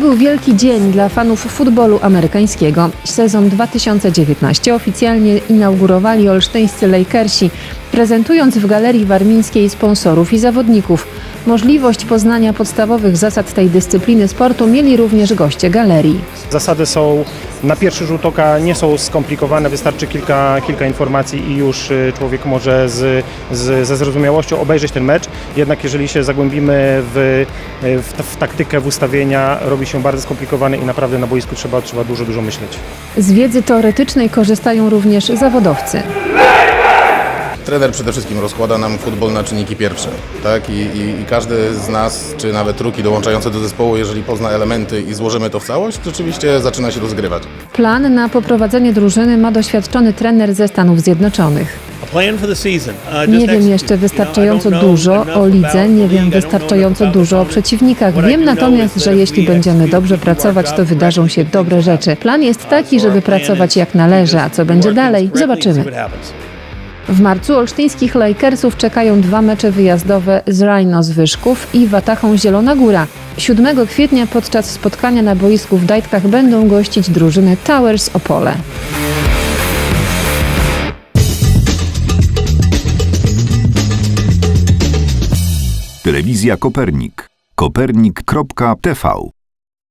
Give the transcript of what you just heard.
był wielki dzień dla fanów futbolu amerykańskiego. Sezon 2019 oficjalnie inaugurowali olsztyńscy Lakersi, prezentując w Galerii Warmińskiej sponsorów i zawodników. Możliwość poznania podstawowych zasad tej dyscypliny sportu mieli również goście galerii. Zasady są na pierwszy rzut oka nie są skomplikowane, wystarczy kilka, kilka informacji i już y, człowiek może z, z, ze zrozumiałością obejrzeć ten mecz. Jednak jeżeli się zagłębimy w, w, w taktykę, w ustawienia, robi się bardzo skomplikowane i naprawdę na boisku trzeba, trzeba dużo, dużo myśleć. Z wiedzy teoretycznej korzystają również zawodowcy. Trener przede wszystkim rozkłada nam futbol na czynniki pierwsze, tak? I, i, I każdy z nas, czy nawet ruki dołączające do zespołu, jeżeli pozna elementy i złożymy to w całość, to oczywiście zaczyna się rozgrywać. Plan na poprowadzenie drużyny ma doświadczony trener ze Stanów Zjednoczonych. Nie wiem jeszcze wystarczająco dużo o lidze, nie wiem wystarczająco dużo o przeciwnikach. Wiem natomiast, że jeśli będziemy dobrze pracować, to wydarzą się dobre rzeczy. Plan jest taki, żeby pracować jak należy, a co będzie dalej, zobaczymy. W marcu olsztyńskich Lakersów czekają dwa mecze wyjazdowe z Rhino z Wyszków i Watachą Zielona Góra. 7 kwietnia podczas spotkania na boisku w Dajtkach będą gościć drużynę Towers Opole. Telewizja Kopernik. Kopernik.tv